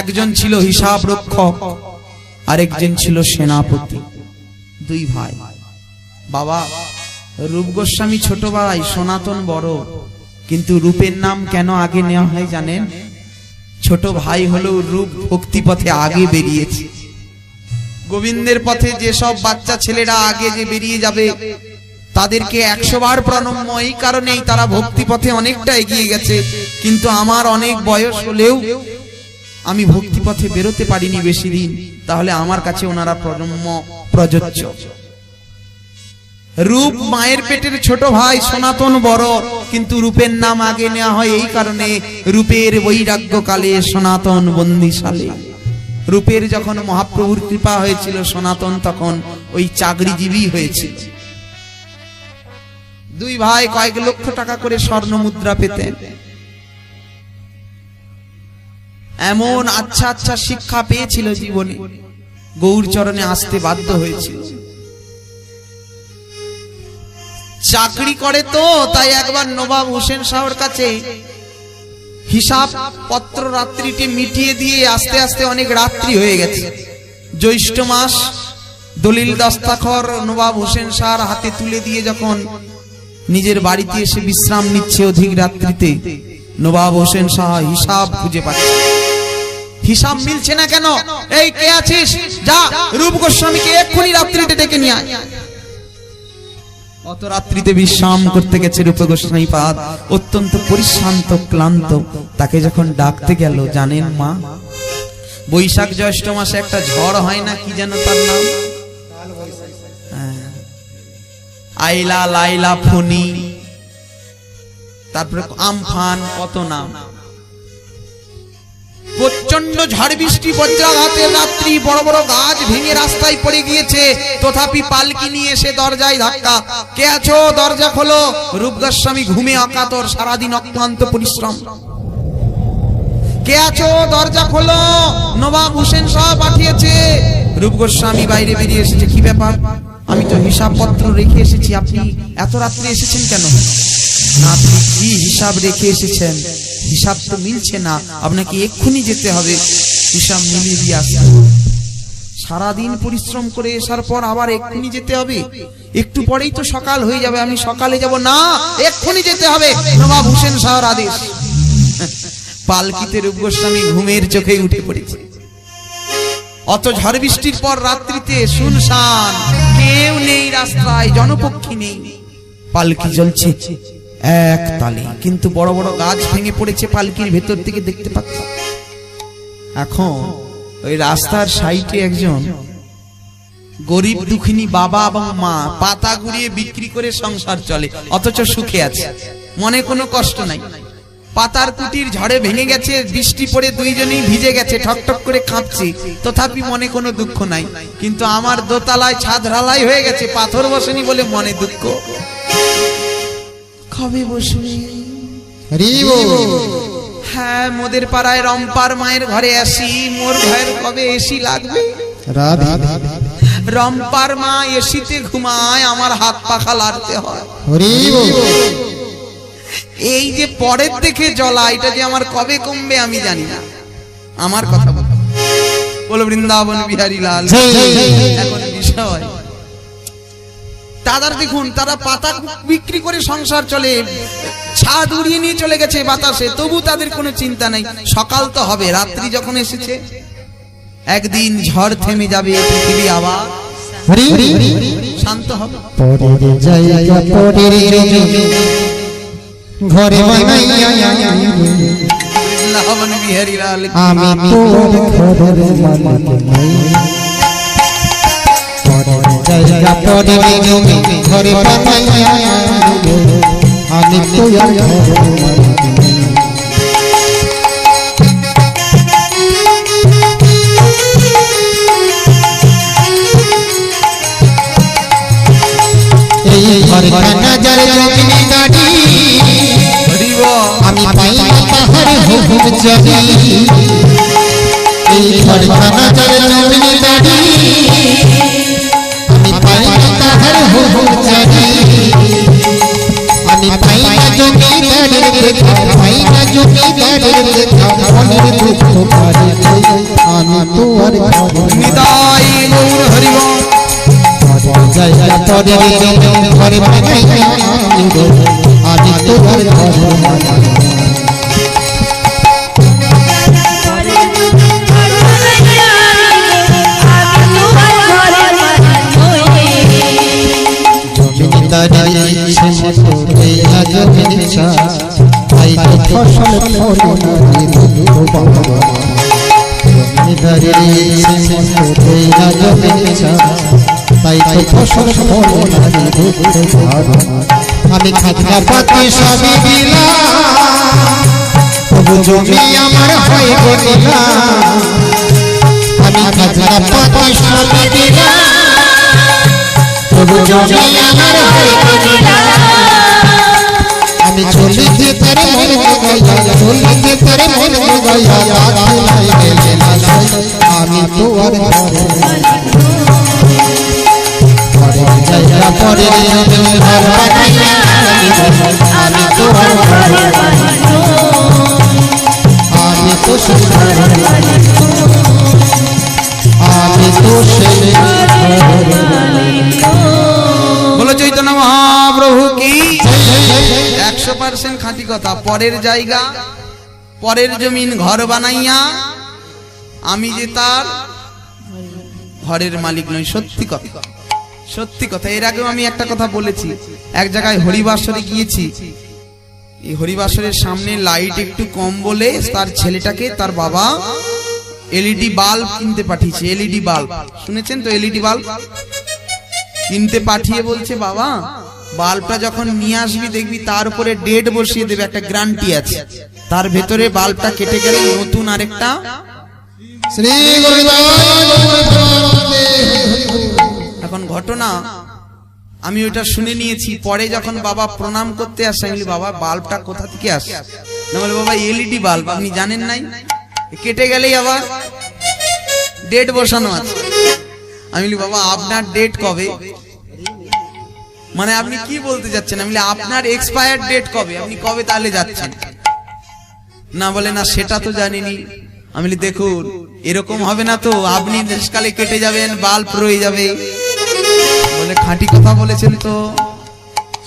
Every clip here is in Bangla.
একজন ছিল হিসাব রক্ষক আরেকজন ছিল সেনাপতি। দুই ভাই। বাবা, রূপ গোস্বামী ছোট ভাই সনাতন বড়, কিন্তু রূপের নাম কেন আগে নেওয়া হয় জানেন? ছোট ভাই হলেও রূপ ভক্তি পথে আগে বেরিয়েছে। গোবিন্দের পথে যেসব বাচ্চা ছেলেরা আগে যে বেরিয়ে যাবে, তাদেরকে একশো বার প্রণম্য এই কারণেই তারা ভক্তি পথে অনেকটা এগিয়ে গেছে। কিন্তু আমার অনেক বয়স হলেও আমি ভক্তি পথে বেরোতে পারিনি বেশি দিন, তাহলে আমার কাছে ওনারা প্রণম্য প্রযোজ্য। রূপ মায়ের পেটের ছোট ভাই সনাতন বড়, কিন্তু রূপের নাম আগে নেওয়া হয় এই কারণে রূপের বৈরাগ্য কালে সনাতন বন্দিশালে। রূপের যখন মহাপ্রভুর কৃপা হয়েছিল সনাতন, তখন ওই চাকরিজীবী হয়েছিল। দুই ভাই কয়েক লক্ষ টাকা করে স্বর্ণ মুদ্রা পেতেন। এমন আচ্ছা আচ্ছা শিক্ষা পেয়েছিল জীবনে। গৌর চরণে আসতে বাধ্য হয়েছিল। চাকরি করে তো, তাই একবার নবাব হোসেন শাহর কাছে হিসাব পত্র রাত্রিটি মিটিয়ে দিয়ে আস্তে আস্তে অনেক রাত্রি হয়ে গেছে। জ্যৈষ্ঠ মাস, দলিল দস্তাখর নবাব হোসেন শাহর হাতে তুলে দিয়ে যখন নিজের বাড়িতে এসে বিশ্রাম নিচ্ছে অধিক রাত্রিতে, নবাব হোসেন শাহ হিসাব খুঁজে পাচ্ছে। হিসাব মিলছে না কেন? এই কে আছিস? যা রূপ গোস্বামীকে এক্ষুনি রাত্রিতে ডেকে নিয়ে আয়। অত রাত্রিতে বিশ্রাম করতে গেছে রূপ গোস্বামী পাদ। অত্যন্ত পরিশ্রান্ত, ক্লান্ত। তাকে যখন ডাকতে গেল, জানেন মা? বৈশাখ জ্যৈষ্ঠ মাসে একটা ঝড় হয় না কি যেন তার নাম? হ্যাঁ। আইলা, লাইলা ফনি তারপরে আমফান, কত নাম? প্রচণ্ড ঝড় বৃষ্টি বজ্রাঘাতের রাত্রি বড় বড় গাছ ভেঙে রাস্তায় পড়ে গিয়েছে। তথাপি পালকি নিয়ে এসে দরজায় ধাক্কা। কে আছো? দরজা খোলো। রূপ গোস্বামী ঘুমে অকাতর সারাদিন অক্লান্ত পরিশ্রম। কে আছো? দরজা খোলো। নবাব হোসেন শাহ পাঠিয়েছে। রূপ গোস্বামী বাইরে বেরিয়ে এসেছে। কি ব্যাপার? আমি তো হিসাবপত্র রেখে এসেছি। আপনি এত রাত্রে এসেছেন কেন? না, আপনি কি হিসাব রেখে এসেছেন? হিসাব তো মিলছে না। আপনাকে এক্ষুনি যেতে হবে। হিসাব মিলিয়ে দিয়ে আসতে সারাদিন পরিশ্রম করে আসার পর আবার এক্ষুনি যেতে হবে। একটু পরেই তো সকাল হয়ে যাবে। আমি সকালে যাব। না, এক্ষুনি যেতে হবে। নবাব হোসেন শাহর আদেশ। পালকিতে রূপ গোস্বামী ঘুমের চোখে উঠে পড়েছে। অত ঝড় বৃষ্টির পর রাত্রিতে শুনশান। কেউ নেই রাস্তায়, জনপক্ষী নেই। পালকি জ্বলছে। এক তালে। কিন্তু বড় বড় গাছ ভেঙে পড়েছে পালকির ভেতর থেকে দেখতে পাচ্ছি? এখন ওই রাস্তার সাইডে একজন গরিব দুঃখিনী বাবা এবং মা পাতা গুড়িয়ে বিক্রি করে সংসার চলে, অথচ সুখে আছে। মনে কোনো কষ্ট নাই। পাতার কুটির ঝড়ে ভেঙে গেছে, বৃষ্টি পড়ে দুইজনেই ভিজে গেছে ঠকঠক করে কাঁপছে। তথাপি মনে কোনো দুঃখ নাই। কিন্তু আমার দোতলায় ছাদ ঢালাই হয়ে গেছে, পাথর বসেনি বলে মনে দুঃখ। কবে বসবে? হ্যাঁ মোদের পাড়ায় রম্পার মায়ের ঘরে আসি মোর ভাইয়ের কবে এসি লাগবে? রম্পার মা এসিতে ঘুমায় আমার হাত পাখা লাড়তে হয়। এই যে পরের দেখে জলা এটা যে আমার কবে কমবে আমি জানি না। আমার কথা বল। বলো বৃন্দাবন বিহারী লাল। এখন বিষয়। তাদের দেখুন তারা পাতা বিক্রি করে সংসার চলে। ছাদ উড়িয়ে নিয়ে চলে গেছে বাতাসে তবু তাদের কোনো চিন্তা নাই। সকাল তো হবে রাত্রি যখন এসেছে একদিন ঝড় থেমে যাবে পৃথিবী আবার। শান্ত হবে ঘরে আমি তোর জায়গা পরের জমি ঘরে বানাইয়া আমি নাই এই ঘরখানা যার জমিনে হরিব আমি পাই পাহাড় হুকুম জানি এই ঘরখানা যার জমিনে গাড়ি দেখা পাই না জমিদারের দেখা মনের দুঃখ পারে তো আর নিতাই গৌর হরিব জায়গা পরে ঘরে বানাইয়া আমি তো আর ঘরে জমিদারি সে মতো দেয়া জমির চা তাই ফসল ফলে না রে দুঃখ বাবা জমিদারি সে মতো দেয়া জমির চা তাই ফসল আমি খাজনা আমার হয়ে গেলা আমি চলিতে তারে মন গাইয়া চলিতে তারে মন গাইয়া আখিলাই গেলে না আমি তো আর ঘরে যাইয়া পরে ঘর বানাইয়া আমি তো আর আমি তো সুন্দর আমি তো সেই বলো চৈতন্য মহাপ্রভু পার্সেন্ট খাঁটি কথা। পরের জায়গা, পরের জমিন ঘর বানাইয়া, আমি যে তার ঘরের মালিক নই, সত্যি কথা। সত্যি কথা, এর আগেও আমি একটা কথা বলেছি। এক জায়গায় হরিবাসরে গিয়েছি। এই হরিবাসরের সামনে লাইট একটু কম বলে তার ছেলেটাকে তার বাবা এলইডি বাল্ব কিনতে পাঠিয়েছে, এলইডি বাল্ব। শুনেছেন তো এলইডি বাল্ব? কিনতে পাঠিয়ে বলছে, বাবা বাল্বটা যখন নিয়ে আসবি দেখবি তার উপরে ডেট বসিয়ে দেবে একটা গ্যারান্টি আছে। তার ভেতরে বাল্বটা কেটে গেলে নতুন আরেকটা এখন ঘটনা আমি ওটা শুনে নিয়েছি। পরে যখন বাবা প্রণাম করতে আসে আমি বাবা বাল্বটা কোথা থেকে আসে? না বলে বাবা এলইডি বাল্ব আপনি জানেন নাই? কেটে গেলেই আবার ডেট বসানো আছে। আমি বলি বাবা আপনার ডেট কবে? মানে আপনি কি বলতে যাচ্ছেন? আমি আপনার এক্সপায়ার ডেট কবে? আপনি কবে তাহলে যাচ্ছেন? না বলে, না, সেটা তো জানিনি। আমি দেখুন, এরকম হবে না তো। আপনি দেশকালে কেটে যাবেন, বাল্ব রয়ে যাবে। বলে, খাঁটি কথা বলেছেন তো।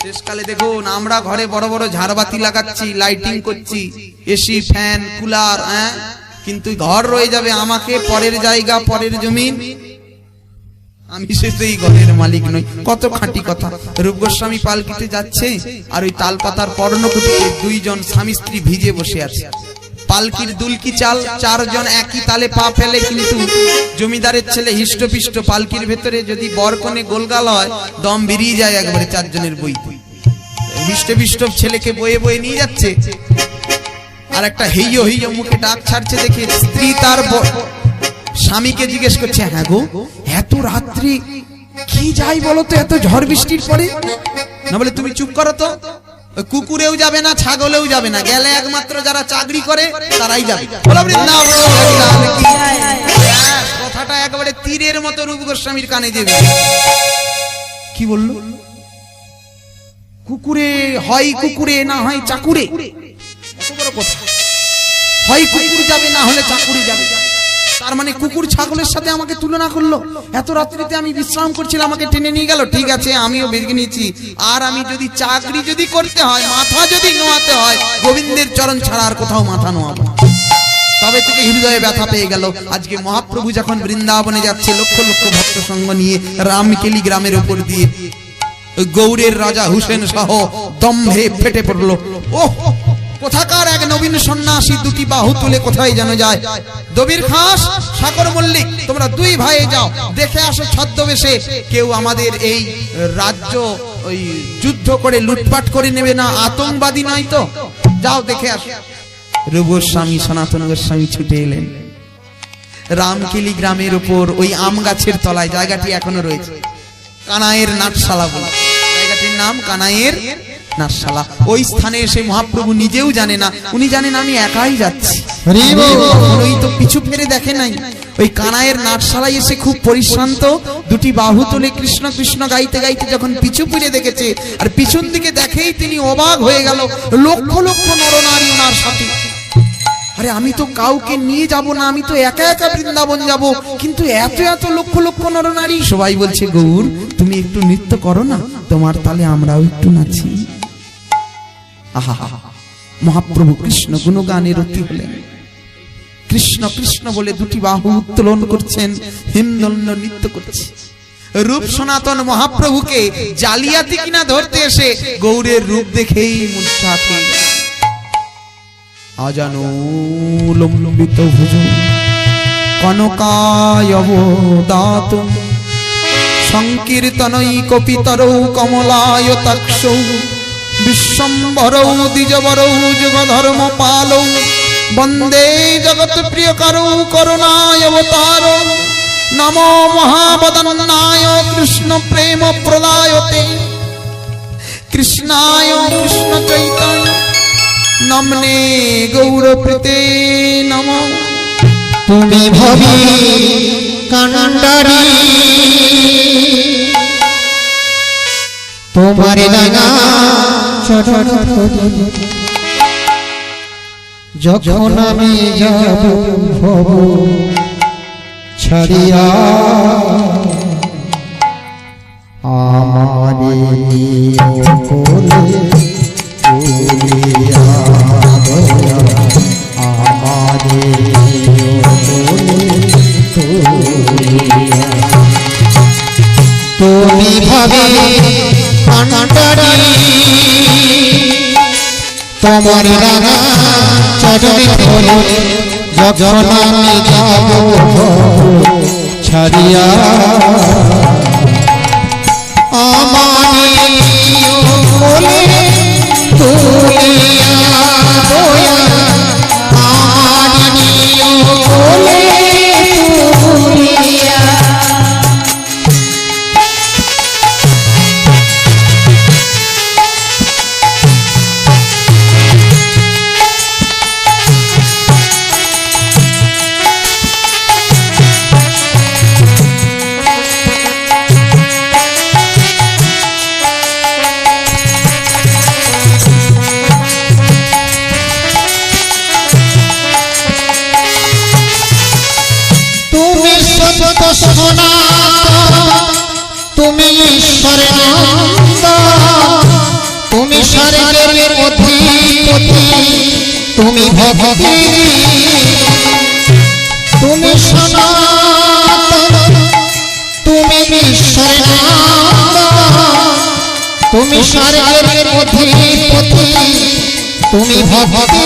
শেষকালে দেখুন, আমরা ঘরে বড় বড় ঝাড়বাতি লাগাচ্ছি লাইটিং করছি এসি ফ্যান কুলার হ্যাঁ? কিন্তু ঘর রয়ে যাবে আমাকে, পরের জায়গা, পরের জমিন আমি সেই ঘরের মালিক নই। কত খাঁটি কথা। রূপ গোস্বামী পালকিতে যাচ্ছে আর ওই তালপাতার পর্ণকুটিতে দুইজন স্বামী স্ত্রী ভিজে বসে আছে। পালকির দুলকি চাল, চারজন একই তালে পা ফেলে কিন্তু জমিদারের ছেলে হিষ্টপিষ্ট পালকির ভেতরে যদি বরকনে গোলগাল হয়, দম বেরিয়ে যায় একবারে চারজনের বই। হিষ্টপিষ্ট ছেলেকে বয়ে বয়ে নিয়ে যাচ্ছে। আর একটা হেইয় হেইয় মুখে ডাক ছাড়ছে দেখে স্ত্রী তার স্বামীকে জিজ্ঞেস করছে হ্যাঁ গো, এত রাত্রি কি যাই বলো তো, এত ঝড় বৃষ্টির পরে? না বলে, তুমি চুপ করো তো কুকুরেও যাবে না, ছাগলেও যাবে না, গেলে একমাত্র যারা চাকরি করে, তারাই যাবে। কথাটা একেবারে তীরের মতো রূপ গোস্বামীর কানে যাবে কি বলল? কুকুরে, হয় কুকুরে, না হয় চাকুরে। হয় কুকুর যাবে, না হলে চাকুরি যাবে। তার মানে কুকুর ছাগলের সাথে আমাকে তুলনা করল। এত রাত্রিতে আমি বিশ্রাম করছিলাম আমাকে টেনে নিয়ে গেল। ঠিক আছে, আমিও বেরিয়ে নিয়েছি। আর আমি যদি চাকরি যদি করতে হয়, মাথা যদি নোয়াতে হয়, গোবিন্দের চরণ ছাড়া আর কোথাও মাথা নোয়াবো। তবে থেকে হৃদয়ে ব্যথা পেয়ে গেল। আজকে মহাপ্রভু যখন বৃন্দাবনে যাচ্ছে, লক্ষ লক্ষ ভক্ত সঙ্গ নিয়ে রামকেলি গ্রামের উপর দিয়ে গৌরের রাজা হুসেন সহ দম্ভে ফেটে পড়ল। ও কোথাকার এক নবীন সন্ন্যাসী দুটি বাহু তুলে কোথায় যেন যায়? দবির খাস, সাগর মল্লিক, তোমরা দুই ভাই যাও, দেখে আসো ছদ্মবেশে কেউ আমাদের এই রাজ্য ওই যুদ্ধ করে লুটপাট করে নেবে না, আতঙ্কবাদী নয় তো? যাও দেখে আসো। রূপস্বামী সনাতন গোস্বামী ছুটে এলেন। রামকিলি গ্রামের উপর ওই আম গাছের তলায়, জায়গাটি এখনও রয়েছে। কানাইয়ের নাটশালা বলে। জায়গাটির নাম কানাইয়ের নাটশালা ওই স্থানে এসে মহাপ্রভু নিজেও জানে না। উনি জানেন আমি একাই যাচ্ছি। ওই তো পিছু ফিরে দেখে নাই। ওই কানাইয়ের নাটশালায় এসে খুব পরিশ্রান্ত দুটি বাহু তুলে কৃষ্ণ কৃষ্ণ গাইতে গাইতে যখন পিছু ফিরে দেখেছে আর পিছন দিকে দেখেই তিনি অবাক হয়ে গেল। লক্ষ লক্ষ নরনারী ওনার সাথে। আরে আমি তো কাউকে নিয়ে যাব না আমি তো একা একা বৃন্দাবন যাব কিন্তু এত এত লক্ষ লক্ষ নরনারী। সবাই বলছে গৌর তুমি একটু নৃত্য করো না। তোমার তালে আমরাও একটু নাচি। মহাপ্রভু কৃষ্ণ গুণগানের অতি হলেন। কৃষ্ণ কৃষ্ণ বলে দুটি বাহু উত্তোলন করছেন হিমদণ্ড নৃত্য করছে। রূপ সনাতন মহাপ্রভুকে জালিয়াতি কিনা ধরতে এসে গৌরের রূপ দেখেই মূর্ছা খেয়ে আজানো লম্বিত ভুজ কনকায় অবদাত সংকীর্তনই কপিতরৌ কমলায় তাক্ষৌ। বিশ্বম্ভরৌ দ্বিজবরৌ যুগধর্ম পালৌ। বন্দে জগৎ প্রিয় করৌ করুণায় অবতার। নমো মহাবদন্নায় কৃষ্ণ প্রেম প্রদায়তে। কৃষ্ণায় কৃষ্ণ চৈতন্য। নমনে গৌরপ্রীতে নম। তুমি ভবি কান্ডারি তোমার রাঙা যখন আমি যাব ভব ছাড়িয়া আমারে কোলে তুমি ভাবে তোমার রানা চরণে ধরে যখন আমি যাব ছাড়িয়া ভগবতী তুমি সনাতন তুমি নন্দ তুমি স্বর্গের অধিপতি তুমি ভগবতী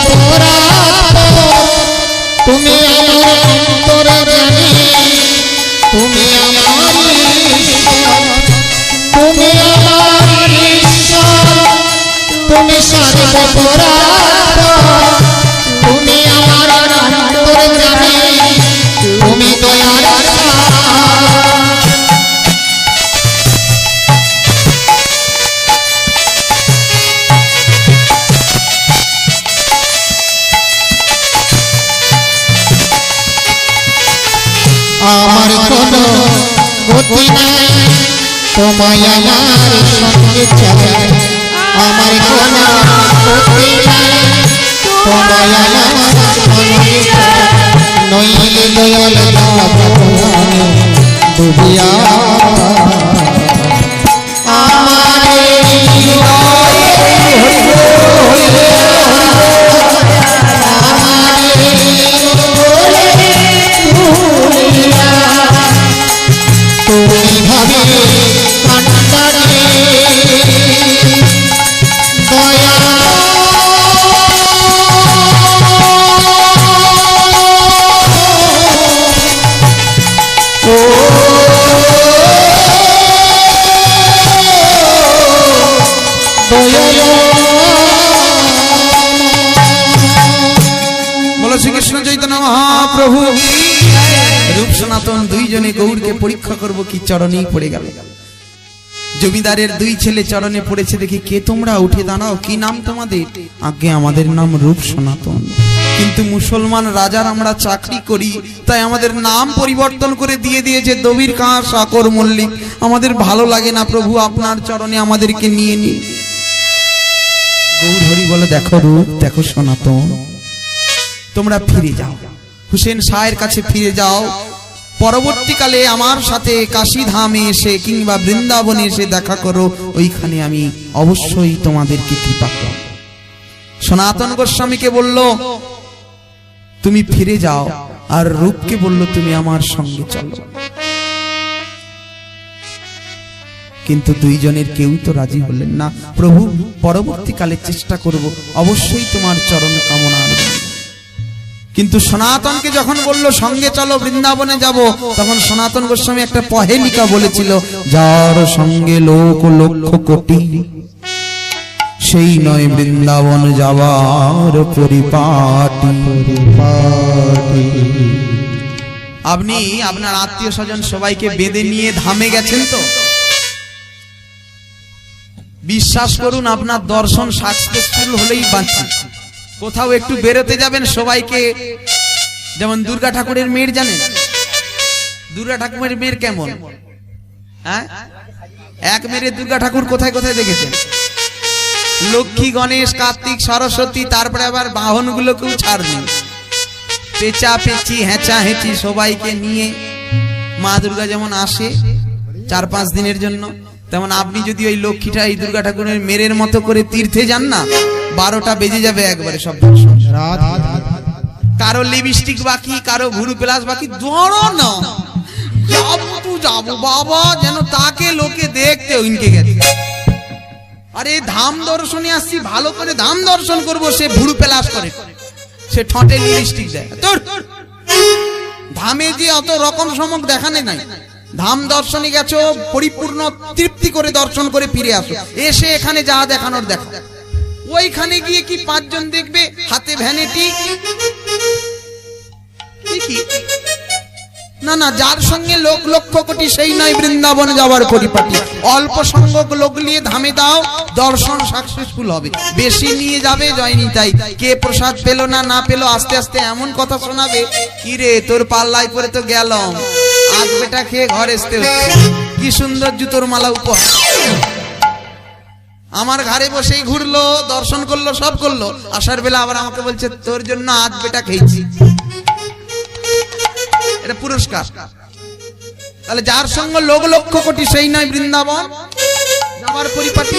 সর্বপরাত তুমি আমার অন্তর জানি তুমি সর্বপরাত আমার কোনো গতি নাই। তোমায় আমার সঙ্গে চাই আমার কোনো গতি নাই। তোমায় আমার পরীক্ষা করব কি চরণেই পড়ে গেল। জমিদারের দুই ছেলে চরণে পড়েছে দেখি কে তোমরা? উঠে দাঁড়াও, কি নাম তোমাদের? আগে আমাদের নাম রূপ সনাতন। কিন্তু মুসলমান রাজার আমরা চাকরি করি, তাই আমাদের নাম পরিবর্তন করে দিয়ে দিয়েছে দবির কাঁ সাকর মল্লিক। আমাদের ভালো লাগে না প্রভু, আপনার চরণে আমাদেরকে নিয়ে নিন। গৌর বলে, দেখো রূপ, দেখো সনাতন। তোমরা ফিরে যাও। হুসেন শাহের কাছে ফিরে যাও। পরবর্তীকালে আমার সাথে কাশী ধামে এসে কিংবা বৃন্দাবনে এসে দেখা করো, ওইখানে আমি অবশ্যই তোমাদেরকে কৃপা করব। সনাতন গোস্বামীকে বলল, তুমি ফিরে যাও। আর রূপকে বলল, তুমি আমার সঙ্গে চলো। কিন্তু দুইজনের কেউ তো রাজি হলেন না। প্রভু, পরবর্তীকালে চেষ্টা করব। অবশ্যই তোমার চরণ কামনা। কিন্তু সনাতনকে যখন বলল সঙ্গে চলো বৃন্দাবনে যাব তখন সনাতন গোস্বামী একটা পহেলিকা বলেছিল যার সঙ্গে লোক লক্ষ কোটি সেই নয় বৃন্দাবন যাবার পরিপাটি। আপনি আপনার আত্মীয় স্বজন সবাইকে বেঁধে নিয়ে ধামে গেছেন তো? বিশ্বাস করুন আপনার দর্শন সাকসেসফুল হলেই বাঁচি। কোথাও একটু বেরোতে যাবেন সবাইকে। যেমন দুর্গা ঠাকুরের মেয়ের জানেন? দুর্গা ঠাকুরের মেয়ের কেমন? হ্যাঁ? এক মেরে দুর্গা ঠাকুর কোথায় কোথায় দেখেছেন? লক্ষ্মী, গণেশ, কার্তিক, সরস্বতী, তারপরে আবার বাহন গুলোকেও ছাড়নি পেঁচা পেঁচি, হেঁচা হেঁচি সবাইকে নিয়ে মা দুর্গা যেমন আসে চার পাঁচ দিনের জন্য, তেমন আপনি যদি ওই লক্ষ্মীটা, এই দুর্গা ঠাকুরের মেরের মতো করে তীর্থে যান না বারোটা বেজে যাবে একবারে সব কারও লিপস্টিক বাকি, কারও ভুরু প্লাস বাকি ধরো না। লোকে দেখতে ইনকে গেছে। সে ভুরু লিপস্টিক দেয়। ধামে যে অত রকম সমক দেখানে নাই। ধাম দর্শনে গেছো, পরিপূর্ণ তৃপ্তি করে দর্শন করে ফিরে আসো। এসে এখানে যা দেখানোর দেখা ওইখানে গিয়ে কি পাঁচজন দেখবে? হাতে ভ্যানিটি? না না, যার সঙ্গে লোক লক্ষ কোটি সেই নয় বৃন্দাবনে যাওয়ার পরিপাটি। অল্প সংখ্যক লোক নিয়ে ধামে দাও, দর্শন সাকসেসফুল হবে। বেশি নিয়ে যাবে, জয়নি তাই। কে প্রসাদ পেল না না পেল, আস্তে আস্তে এমন কথা শোনাবে কি রে তোর পাল্লাই পরে তো গেলাম। আজ বেটা খেয়ে ঘর আসতে কি সুন্দর জুতোর মালা উপহার। আমার ঘরে বসেই ঘুরলো, দর্শন করল, সব করল। আসার বেলা আবার আমাকে বলছে, তোর জন্য আজ বেটা খেয়েছি। এটা পুরস্কার। তাহলে যার সঙ্গে লোক লক্ষ কোটি, সেই নয় বৃন্দাবন। যাওয়ার পরিপাটি।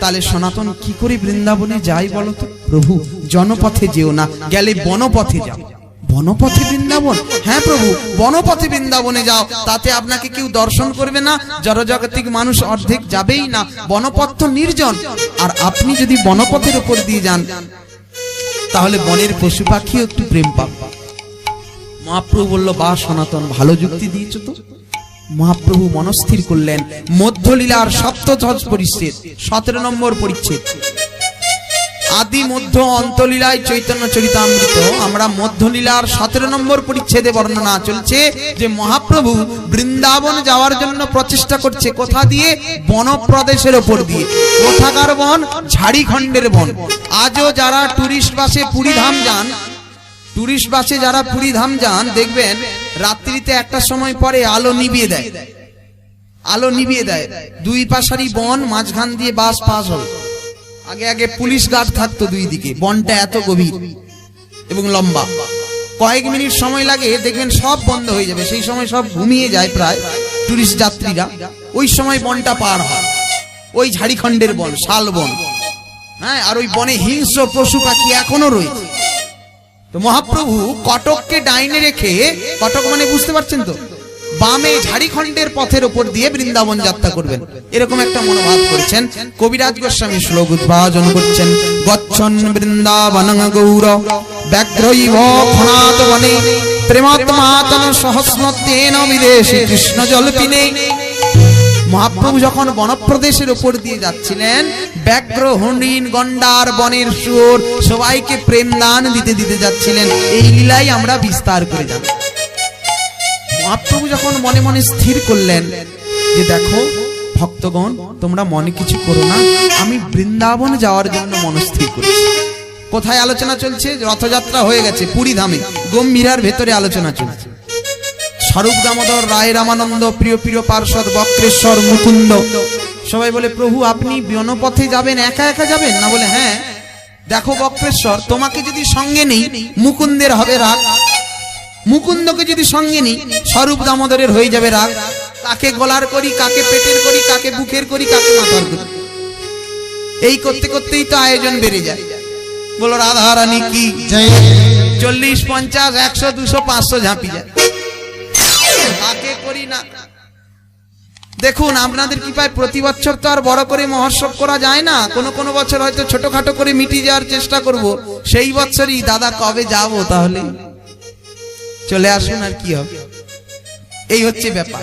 তাহলে সনাতন কি করে বৃন্দাবনে যাই বলো তো? প্রভু, জনপথে যেও না, গেলে বনপথে যাও। বনপথে বৃন্দাবন। হ্যাঁ প্রভু, বনপথে বৃন্দাবনে যাও। তাতে আপনাকে কেউ দর্শন করবে না। জড়জাগতিক মানুষ অর্ধেক যাবেই না। বনপথ তো নির্জন। আর আপনি যদি বনপথের উপর দিয়ে যান, তাহলে বনের পশু পাখিও একটু প্রেম পাবে। মহাপ্রভু বলল, বা সনাতন, ভালো যুক্তি দিয়েছ তো? মহাপ্রভু মনস্থির করলেন, মধ্যলীলার সপ্তধ্বজ পরিচ্ছেদ, সতেরো নম্বর পরিচ্ছেদ। আদি, মধ্য, অন্তলীলায় চৈতন্য, চরিতামৃত। আমরা মধ্যলীলার সতেরো নম্বর পরিচ্ছেদে বর্ণনা চলছে যে মহাপ্রভু বৃন্দাবন যাওয়ার জন্য প্রচেষ্টা করছে কোথা দিয়ে? বনপ্রদেশের ওপর দিয়ে। কোথাকার বন? ঝাড়িখণ্ডের বন। আজও যারা টুরিস্ট বাসে পুরীধাম যান টুরিস্ট বাসে যারা পুরী ধাম যান, দেখবেন রাত্রিতে একটা সময় পরে আলো নিভিয়ে দেয়। আলো নিভিয়ে দেয়। দুই পাশারি বন, মাঝখান দিয়ে বাস পাস হবে আগে আগে পুলিশ গার্ড থাকতো দুই দিকে। বনটা এত গভীর এবং লম্বা। কয়েক মিনিট সময় লাগে, দেখবেন সব বন্ধ হয়ে যাবে। সেই সময় সব ঘুমিয়ে যায় প্রায় টুরিস্ট যাত্রীরা। ওই সময় বনটা পার হয়। ওই ঝাড়িখণ্ডের বন, শাল বন। হ্যাঁ আর ওই বনে হিংস্র পশু পাখি এখনও রয়েছে। তো মহাপ্রভু কটককে ডাইনে রেখে, কটক মানে বুঝতে পারছেন তো? বামে ঝাড়িখণ্ডের পথের উপর দিয়ে বৃন্দাবন যাত্রা করবেন। এরকম একটা মনোভাব করেছেন কবিরাজ গোস্বামী শ্লোক উদ্ভাজন করছেন। গচ্ছন বৃন্দাবন গৌর, ব্যাঘ্রৈব খনাত প্রেমাত্মাতন সহস্র তেন বিদেশে কৃষ্ণ জলপিনে মহাপ্রভু যখন বনপ্রদেশের উপর দিয়ে যাচ্ছিলেন, ব্যাঘ্র হরিণ গন্ডার বনের সুর সবাইকে প্রেম দান দিতে দিতে যাচ্ছিলেন। এই লীলাই আমরা বিস্তার করে যাব। মহাপ্রভু যখন মনে মনে স্থির করলেন যে দেখো, ভক্তগণ, তোমরা মনে কিছু করো না, আমি বৃন্দাবন যাওয়ার জন্য মনস্থির করেছি। কোথায় আলোচনা চলছে? রথযাত্রা হয়ে গেছে পুরী ধামে। গম্ভীরার ভেতরে আলোচনা চলছে। স্বরূপ দামোদর রায় রামানন্দ, প্রিয় প্রিয় পার্শ্বদ বক্রেশ্বর মুকুন্দ। সবাই বলে, প্রভু, আপনি বনপথে যাবেন, একা একা যাবেন? না বলে হ্যাঁ দেখো বক্রেশ্বর, তোমাকে যদি সঙ্গে নেই, মুকুন্দের হবে রাগ। মুকুন্দকে যদি সঙ্গে নিই স্বরূপ দামোদরের হয়ে যাবে রাগ। কাকে গলার করি কাকে পেটের করি কাকে বুকের করি কাকে মাথার করি। এই করতে করতেই তো আয়োজন বেড়ে যায়। বলো রাধা রানী কি চল্লিশ পঞ্চাশ একশো দুশো পাঁচশো ঝাঁপি যায়। কাকে করি না? দেখুন আপনাদের কি পায় প্রতি বছর তো আর বড় করে মহোৎসব করা যায় না। কোনো কোনো বছর হয়তো ছোটখাটো করে মিটিয়ে যাওয়ার চেষ্টা করব। সেই বছরই দাদা কবে যাব তাহলে? চলে আসুন আর কি হবে? এই হচ্ছে ব্যাপার।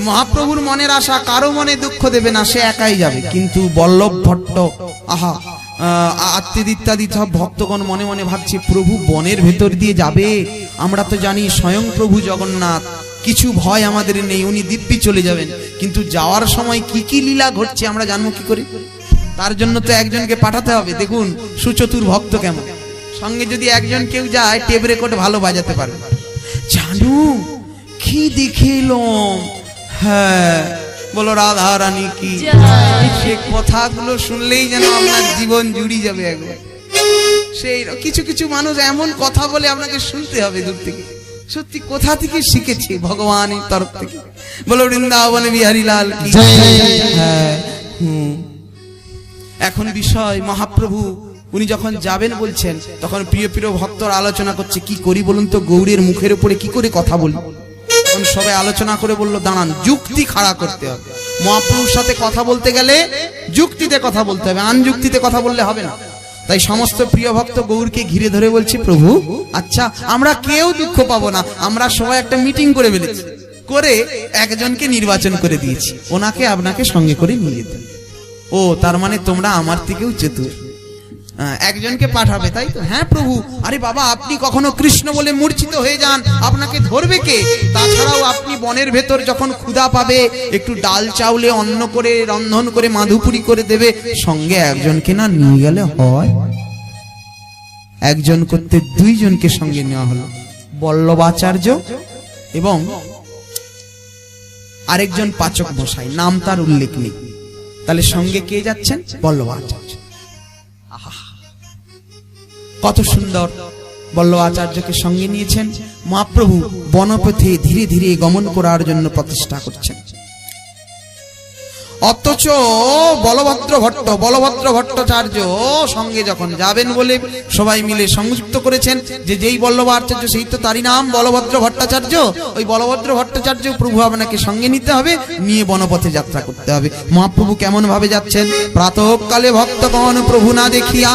মহাপ্রভুর মনের আশা কারও মনে দুঃখ দেবে না সে একাই যাবে। কিন্তু বল্লভ ভট্ট আহা আহ, আত্মীয় ইত্যাদি সব ভক্তগণ মনে মনে ভাবছে প্রভু বনের ভেতর দিয়ে যাবে? আমরা তো জানি স্বয়ং প্রভু জগন্নাথ। কিছু ভয় আমাদের নেই উনি দিব্যি চলে যাবেন। কিন্তু যাওয়ার সময় কি কি লীলা ঘটছে আমরা জানব কি করে? তার জন্য তো একজনকে পাঠাতে হবে। দেখুন সুচতুর ভক্ত কেমন। সঙ্গে যদি একজন কেউ যায় টেপ রেকর্ড ভালো বাজাতে পারবে। জানু কি দেখে এলাম হ্যাঁ বলো রাধা রানী কি সে কথাগুলো শুনলেই যেন আপনার জীবন জুড়ি যাবে একবার। সেই কিছু কিছু মানুষ এমন কথা বলে আপনাকে শুনতে হবে দূর থেকে। সত্যি কোথা থেকে শিখেছে ভগবানের তরফ থেকে? বলো বৃন্দাবনে বিহারী লাল কি? হ্যাঁ। এখন বিষয় মহাপ্রভু উনি যখন যাবেন বলছেন, তখন প্রিয় প্রিয় ভক্তর আলোচনা করছে, কি করি বলুন তো গৌরের মুখের উপরে কি করে কথা বলি? তখন সবাই আলোচনা করে বলল, দাঁড়ান, যুক্তি খাড়া করতে হবে। মহাপ্রভুর সাথে কথা বলতে গেলে যুক্তিতে কথা বলতে হবে, আনযুক্তিতে কথা বললে হবে না। তাই সমস্ত প্রিয় ভক্ত গৌরকে ঘিরে ধরে বলছি, প্রভু আচ্ছা আমরা কেউ দুঃখ পাবো না, আমরা সবাই একটা মিটিং করে ফেলেছি, করে একজনকে নির্বাচন করে দিয়েছি। ওনাকে আপনাকে সঙ্গে করে নিয়ে যেতে ও, তার মানে তোমরা আমার থেকেও চেতুর একজনকে পাঠাবে, তাই তো? হ্যাঁ প্রভু। আরে বাবা, আপনি কখনো কৃষ্ণ বলে মূর্ছিত হয়ে যান? আপনাকে ধরবে কে? তাছাড়াও আপনি বনের ভেতর যখন ক্ষুধা পাবে, একটু ডাল চাউলে অন্ন করে, রন্ধন করে, মাধুপুরি করে দেবে, সঙ্গে একজনকে না নিয়ে গেলে হয়? একজন করতে দুইজনকে সঙ্গে নেওয়া হলো। বল্লভাচার্য এবং আরেকজন পাচক মশাই নাম তার উল্লেখ নেই। তাহলে সঙ্গে কে যাচ্ছেন? বল্লভাচার্য! কত সুন্দর। বল্লভাচার্যকে সঙ্গে নিয়েছেন মহাপ্রভু বনপথে ধীরে ধীরে গমন করার জন্য প্রতিষ্ঠা করছেন। অথচ বলভদ্র ভট্ট, বলভদ্র ভট্টাচার্য সঙ্গে যখন যাবেন বলে সবাই মিলে সংযুক্ত করেছেন, যে যেই বল্লভাচার্য, সেই তো তারই নাম বলভদ্র ভট্টাচার্য। ওই বলভদ্র ভট্টাচার্য প্রভু আপনাকে সঙ্গে নিতে হবে, নিয়ে বনপথে যাত্রা করতে হবে। মহাপ্রভু কেমন ভাবে যাচ্ছেন? প্রাতকালে ভক্তগণ প্রভু না দেখিয়া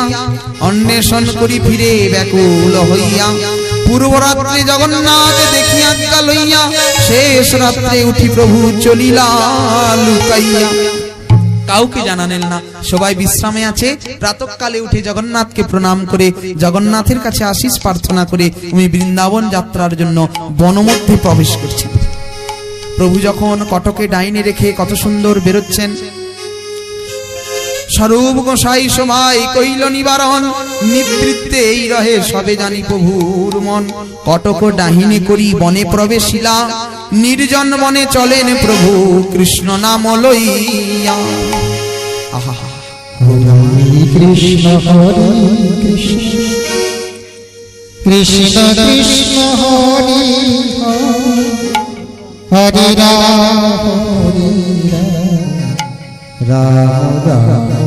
অন্বেষণ করি ফিরে ব্যাকুল হইয়া। পূর্বরাত্রে জগন্নাথ দেখিয়া আজ্ঞা লইয়া, শেষ রাত্রে উঠি প্রভু চলিলা লুকাইয়া। কাউকে জানালেন না, সবাই বিশ্রামে আছে। প্রাতকালে উঠে জগন্নাথকে প্রণাম করে, জগন্নাথের কাছে আশিস প্রার্থনা করে উনি বৃন্দাবন যাত্রার জন্য বনমধ্যে প্রবেশ করছেন প্রভু যখন কটকে ডাইনে রেখে কত সুন্দর বেরোচ্ছেন স্বরূপ গোসাই সময় কইল নিবারণ, নিবৃত্তে এই রহে সবে জানি প্রভুর মন। কটক ডাহিনী করি বনে প্রবেশিলা, নির্জন বনে চলেন প্রভু কৃষ্ণ নাম লইয়া। কৃষ্ণ কৃষ্ণ। কৃষ্ণ হরি হরি। রাম হরি রাম রাম।